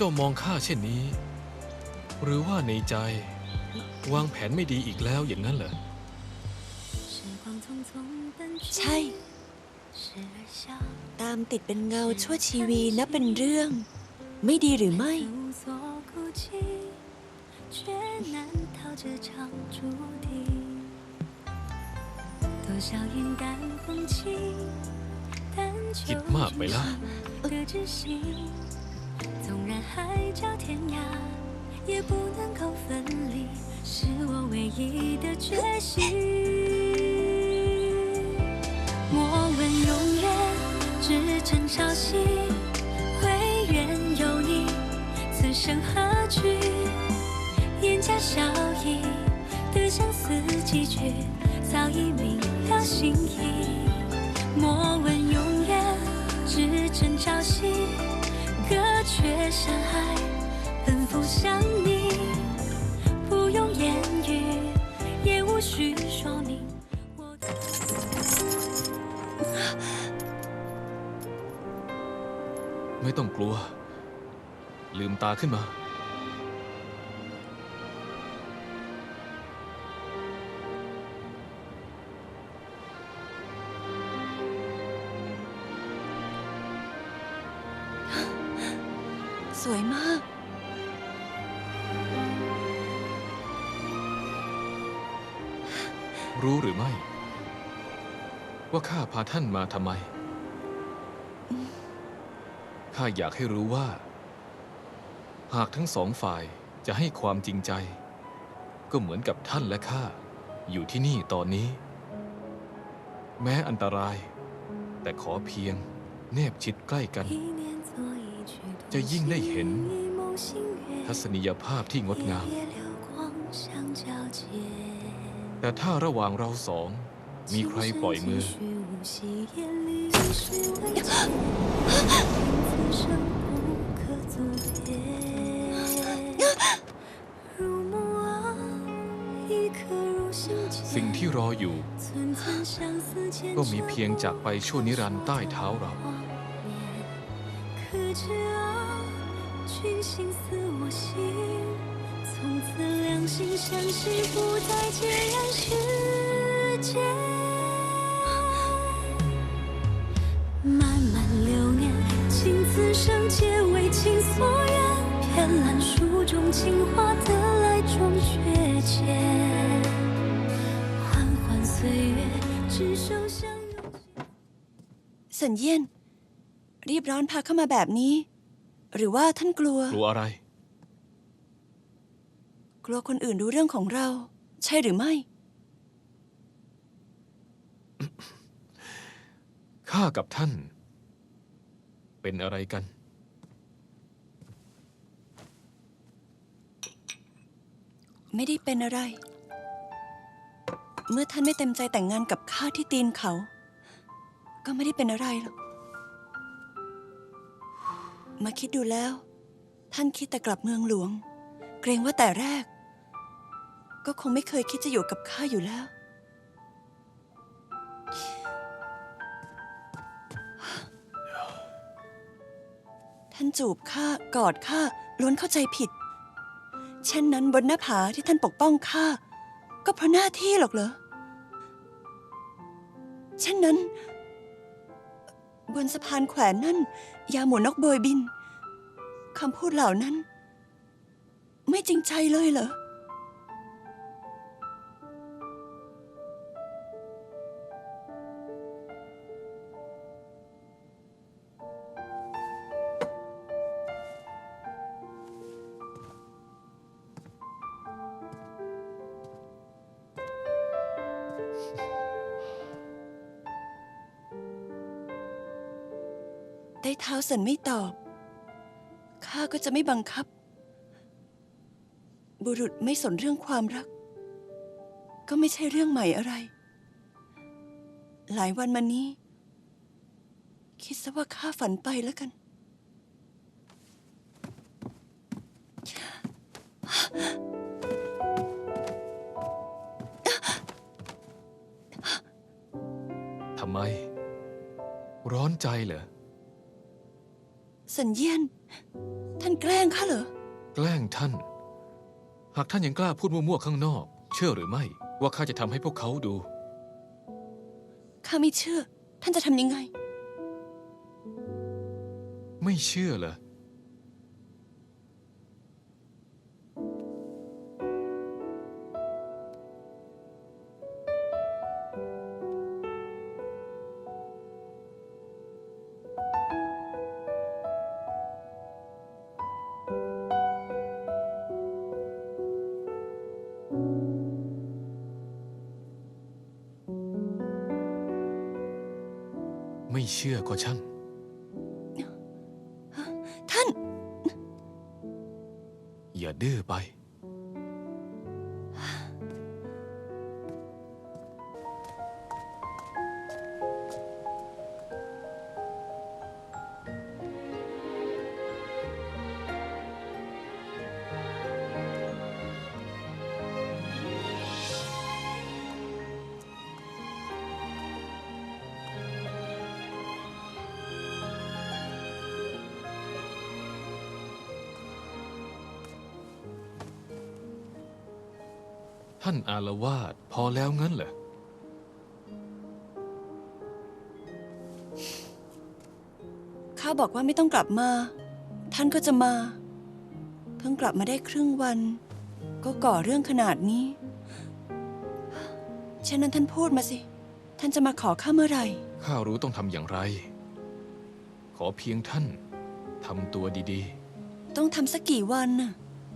เจ้ามองข้าเช่นนี้ หรือว่าในใจ วางแผนไม่ดีอีกแล้วอย่างนั้นเหรอ ใช่ ตามติดเป็นเงาชั่วชีวีนับเป็นเรื่อง ไม่ดีหรือไม่ คิดมากไปแล้ว 纵然海角天涯，也不能够分离，是我唯一的决心。莫问永远，只争朝夕。唯愿有你，此生何惧？眼加笑意，的相思几句，早已明了心意。莫问永远，只争朝夕。隔绝山海，奔赴向你，不用言语，也无需说明。我的 ไม่ต้องกลัว ลืมตาขึ้นมา สวยมาก รู้หรือไม่ ว่าข้าพาท่านมาทำไม ข้าอยากให้รู้ว่า หากทั้งสองฝ่ายจะให้ความจริงใจ ก็เหมือนกับท่านและข้า อยู่ที่นี่ตอนนี้ แม้อันตราย แต่ขอเพียง แนบชิดใกล้กัน จะยิ่งได้เห็น ทัศนียภาพที่งดงาม แต่ถ้าระหว่างเราสอง มีใครปล่อยมือ สิ่งที่รออยู่ ก็มีเพียงจากไปชั่วนิรันต์ใต้เท้าเรา 只要君心似我心，从此两心相惜，不再孑然世间。漫漫流年，情此生皆为情所愿。偏揽书中情话，得来终却浅。缓缓岁月，执手相拥。沈燕。 รีบร้อนพาเข้ามาแบบนี้ หรือว่าท่านกลัว กลัวอะไร กลัวคนอื่นรู้เรื่องของเรา ใช่หรือไม่ ข้ากับท่าน เป็นอะไรกัน ไม่ได้เป็นอะไร เมื่อท่านไม่เต็มใจแต่งงานกับข้าที่ตีนเขา ก็ไม่ได้เป็นอะไรหรอก มาคิดดูแล้ว ท่านคิดแต่กลับเมืองหลวง เกรงว่าแต่แรก ก็คงไม่เคยคิดจะอยู่กับข้าอยู่แล้ว ท่านจูบข้ากอดข้าล้วนเข้าใจผิด เช่นนั้นบนหน้าผาที่ท่านปกป้องข้าก็เพราะหน้าที่หรอกเหรอเช่นนั้น บนสะพานแขวนนั่น ยาหมูนกโบยบินคำพูดเหล่านั้น ไม่จริงใจเลยเหรอ ได้เท้าสันไม่ตอบ ข้าก็จะไม่บังคับ บุรุษไม่สนเรื่องความรัก ก็ไม่ใช่เรื่องใหม่อะไร หลายวันมานี้ คิดซะว่าข้าฝันไปแล้วกัน ทำไม ร้อนใจเหรอ สสัญเยียน ท่านแกล้งข้าเหรอ แกล้งท่าน หากท่านยังกล้าพูดมั่วๆข้างนอก เชื่อหรือไม่ ว่าข้าจะทำให้พวกเขาดู ข้าไม่เชื่อ ท่านจะทำยังไง ไม่เชื่อเหรอ ไม่เชื่อก็ช่าง ท่าน อย่าดื้อไป ท่านอารวาสพอแล้วงั้นเหรอข้าบอกว่าไม่ต้องกลับมา ท่านก็จะมา เพิ่งกลับมาได้ครึ่งวัน ก็ก่อเรื่องขนาดนี้ฉะนั้นท่านพูดมาสิ ท่านจะมาขอข้าเมื่อไหร่ ข้ารู้ต้องทำอย่างไร ขอเพียงท่านทำตัวดีต้องทำสักกี่วันน่ะ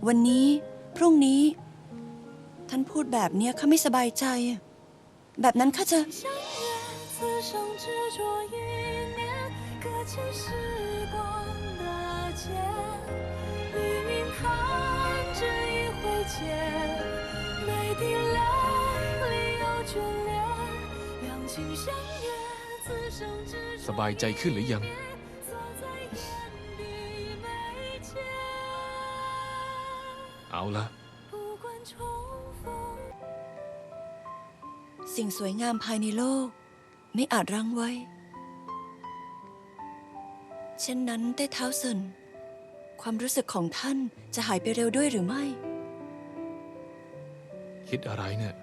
วันนี้ พรุ่งนี้ ท่านพูดแบบเนี้ยข้าไม่สบายใจ แบบนั้นข้าจะ สบายใจขึ้นหรือยัง เอาละ สิ่งสวยงามภายในโลก ไม่อาจรั้งไว้ เช่นนั้นเต้เท้าเซินความรู้สึกของท่านจะหายไปเร็วด้วยหรือไม่ คิดอะไรเนี่ย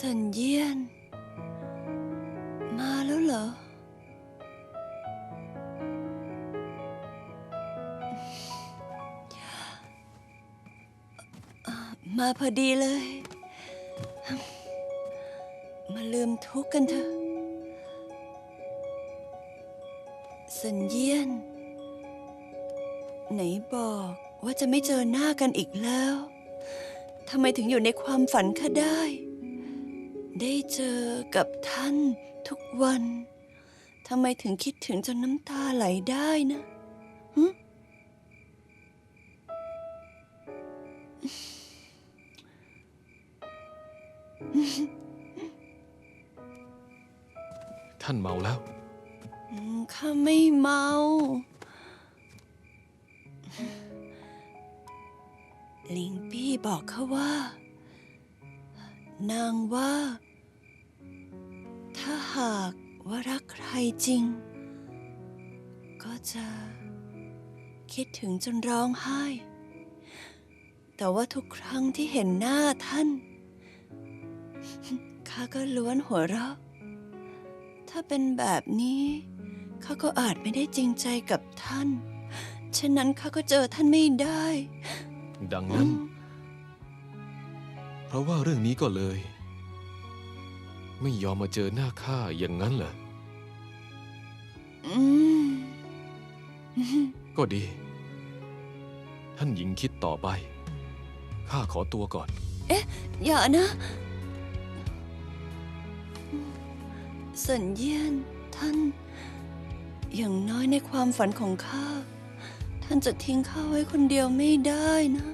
สัญเยียน มาแล้วเหรอ มาพอดีเลย มาลืมทุกข์กันเถอะ สัญเยียน ไหนบอกว่าจะไม่เจอหน้ากันอีกแล้ว ทำไมถึงอยู่ในความฝันข้าได้ ได้เจอกับท่านทุกวันทำไมถึงคิดถึงจนน้ำตาไหลได้นะหึท่านเมาแล้วอืมข้าไม่เมา ลิงปี้บอกเขาว่า นางว่า ถ้าหากว่ารักใครจริง ก็จะคิดถึงจนร้องไห้ แต่ว่าทุกครั้งที่เห็นหน้าท่านข้าก็ล้วนหัวเราะ ถ้าเป็นแบบนี้ข้าก็อาจไม่ได้จริงใจกับท่าน ฉะนั้นข้าก็เจอท่านไม่ได้ ดังนั้น เพราะว่าเรื่องนี้ก็เลย ไม่ยอมมาเจอหน้าข้าอย่างนั้นเหรอ อืม ก็ดี ท่านหญิงคิดต่อไป ข้าขอตัวก่อน อย่านะ สัญเยียนท่าน อย่างน้อยในความฝันของข้า ท่านจะทิ้งข้าไว้คนเดียวไม่ได้นะ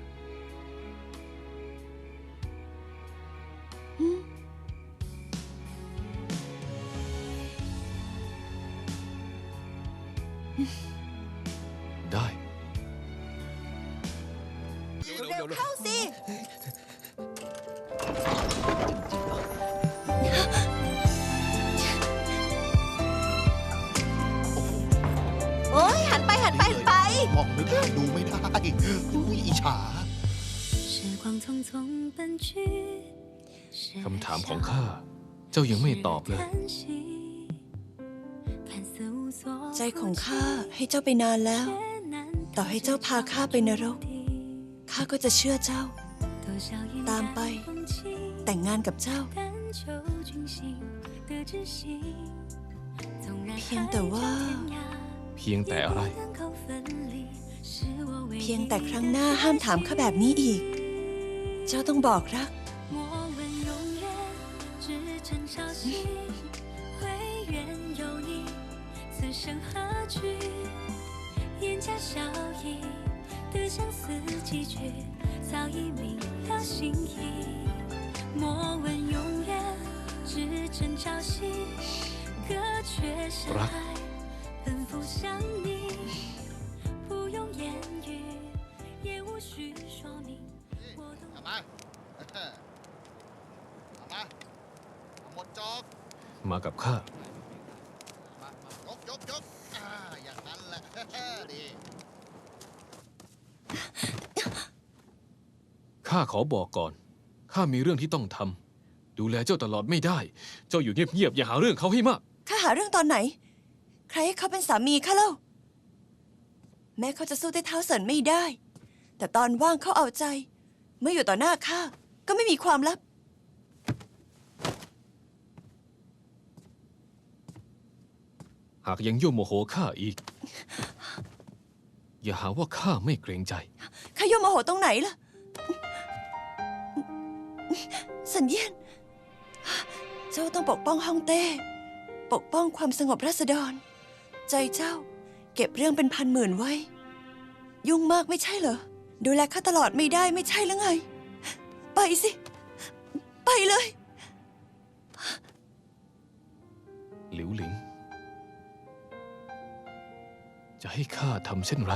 โอ้ยหันไปหันไปหันไป มองไม่ได้ดูไม่ได้อุ้ยอิจฉา 时光匆匆奔去，是 คำถามของข้า เจ้ายังไม่ตอบเลย 叹息看似无所 ใจของข้าให้เจ้าไปนานแล้ว ต่อให้เจ้าพาข้าไปนรก ข้าก็จะเชื่อเจ้า ตามไป แต่งงานกับเจ้า เพียงแต่ว่า เพียงแต่อะไร เพียงแต่ครั้งหน้าห้ามถามข้าแบบนี้อีก เจ้าต้องบอกรัก รัก 海，奔赴向你，不用言语，也无需说明。我懂 เอามาเอามาเอาหมดจอก มากับข้า มามายกยกยกอ่าอย่างนั้นแหละ ดี ข้าขอบอกก่อน ข้ามีเรื่องที่ต้องทำ ดูแลเจ้าตลอดไม่ได้ เจ้าอยู่เงียบๆ อย่าหาเรื่องเขาให้มาก ข้าหาเรื่องตอนไหน ใครให้เขาเป็นสามีข้าเล่า แม้เขาจะสู้ใต้เท้าเสินไม่ได้ แต่ตอนว่างเขาเอาใจ เมื่ออยู่ต่อหน้าข้าก็ไม่มีความลับ หากยังยั่วโมโหข้าอีก อย่าหาว่าข้าไม่เกรงใจ ข้าย่อมโมโหตรงไหนล่ะ สัญญาณเจ้าต้องปกป้องฮ่องเต้ ปกป้องความสงบราษฎร ใจเจ้า เก็บเรื่องเป็นพันหมื่นไว้ ยุ่งมากไม่ใช่เหรอ ดูแลข้าตลอดไม่ได้ไม่ใช่หรือไง ไปสิ ไปเลย หลิวหลิง จะให้ข้าทำเช่นไร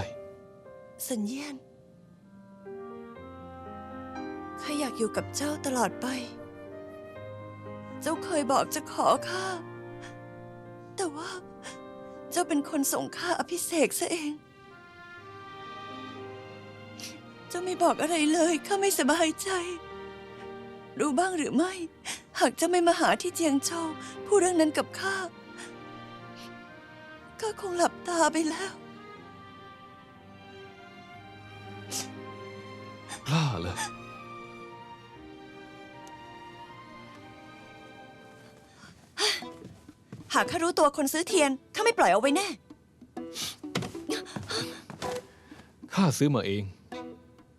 สัญญาณข้าอยากอยู่กับเจ้าตลอดไป เจ้าเคยบอกจะขอข้า แต่ว่า เจ้าเป็นคนส่งข้าอภิเษกซะเอง เจ้าไม่บอกอะไรเลย ข้าไม่สบายใจ รู้บ้างหรือไม่ หากเจ้าไม่มาหาที่เจียงโจวพูดเรื่องนั้นกับข้า ข้าคงหลับตาไปแล้ว กล้าเลย หากข้ารู้ตัวคนซื้อเทียนข้าไม่ปล่อยเอาไว้แน่ ข้าซื้อมาเอง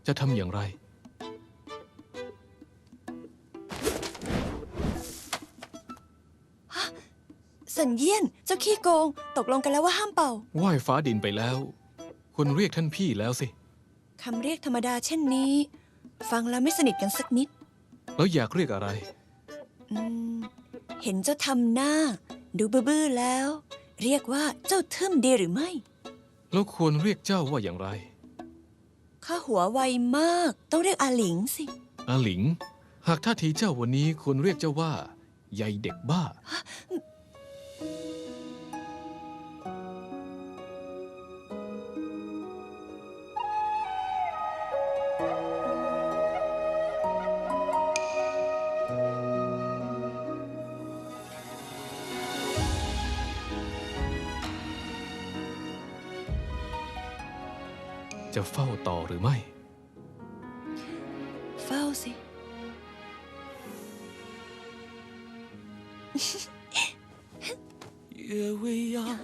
จะทำอย่างไร สัญเยียน เจ้าขี้โกง ตกลงกันแล้วว่าห้ามเป่า ไหว้ฟ้าดินไปแล้ว ควรเรียกท่านพี่แล้วสิ คำเรียกธรรมดาเช่นนี้ ฟังแล้วไม่สนิทกันสักนิด แล้วอยากเรียกอะไร อืม เห็นเจ้าทำหน้า ดูบื้อๆแล้ว เรียกว่าเจ้าทึมดีหรือไม่ แล้วควรเรียกเจ้าว่าอย่างไร ข้าหัวไวมาก ต้องเรียกอาหลิงสิ อาหลิง หากท่าทีเจ้าวันนี้ควรเรียกเจ้าว่าใยเด็กบ้า จะเฝ้าต่อหรือไม่ เฝ้าสิ 夜未央，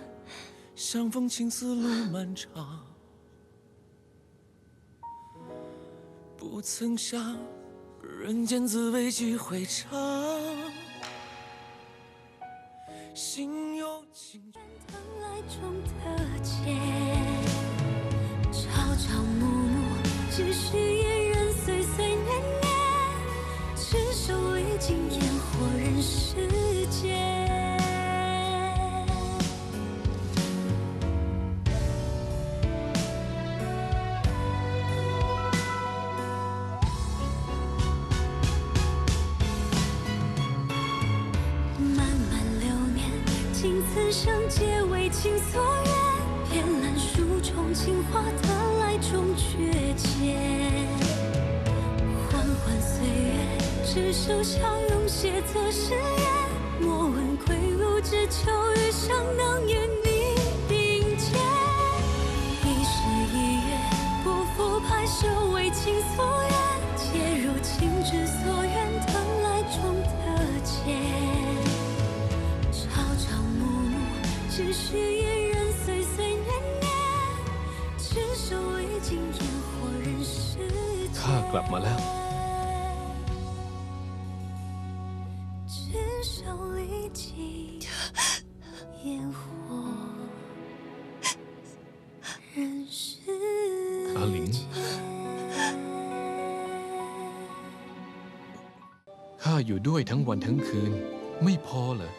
相逢情丝路漫长。不曾想，人间滋味几回尝。心有情。唐来中的劫， 朝朝暮暮，只需一人；岁岁年年，执手历经烟火人世间。漫漫流年，尽此生皆为情所愿。偏阑书中情话的。来终觉浅。缓缓岁月，执手相拥，写作誓言。莫问归路，只求余生能与你并肩。一世一月，不负拍手为情所愿，皆如情之所愿，等来终得见。朝朝暮暮，只需一 ข้ากลับมาแล้ว อาลิง ข้าอยู่ด้วยทั้งวันทั้งคืน ไม่พอเหรอ